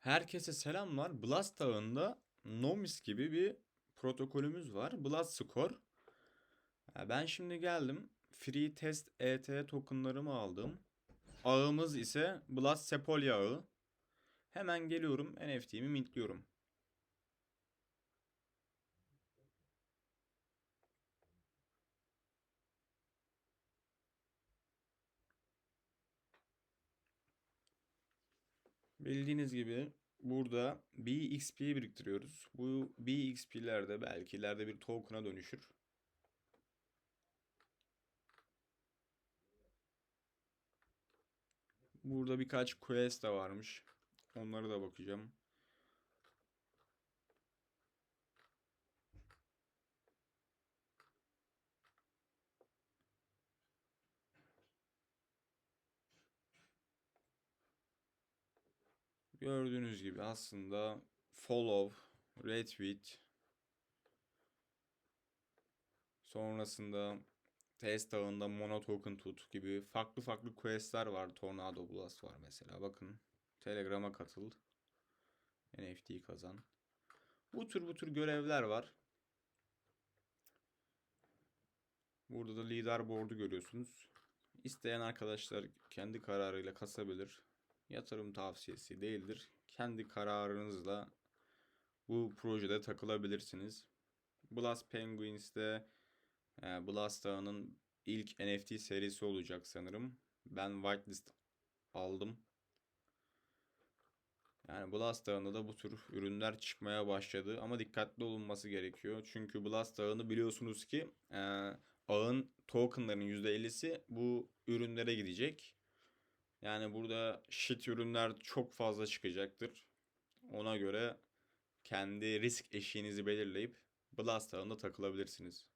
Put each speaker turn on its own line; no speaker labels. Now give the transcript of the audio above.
Herkese selamlar. Blast ağında Nomis gibi bir protokolümüz var. Blast Score. Ben şimdi geldim. Free Test ET tokenlarımı aldım. Ağımız ise Blast Sepolia ağı. Hemen geliyorum NFT'mi mintliyorum. Bildiğiniz gibi burada BXP biriktiriyoruz. Bu BXP'ler de belki ileride bir token'a dönüşür. Burada birkaç quest de varmış. Onlara da bakacağım. Gördüğünüz gibi aslında follow, retweet, sonrasında test ağında mono token tut gibi farklı farklı questler var. Tornado Blast var mesela. Bakın Telegram'a katıl. NFT kazan. Bu tür bu tür görevler var. Burada da leaderboard'u görüyorsunuz. İsteyen arkadaşlar kendi kararıyla kasabilir. Yatırım tavsiyesi değildir. Kendi kararınızla bu projede takılabilirsiniz. Blast Penguins'te e, Blast ağının ilk NFT serisi olacak sanırım. Ben whitelist aldım. Yani Blast ağında da bu tür ürünler çıkmaya başladı ama dikkatli olunması gerekiyor. Çünkü Blast ağını biliyorsunuz ki e, ağın tokenların %50'si bu ürünlere gidecek. Yani burada shit ürünler çok fazla çıkacaktır. Ona göre kendi risk eşiğinizi belirleyip Blast takılabilirsiniz.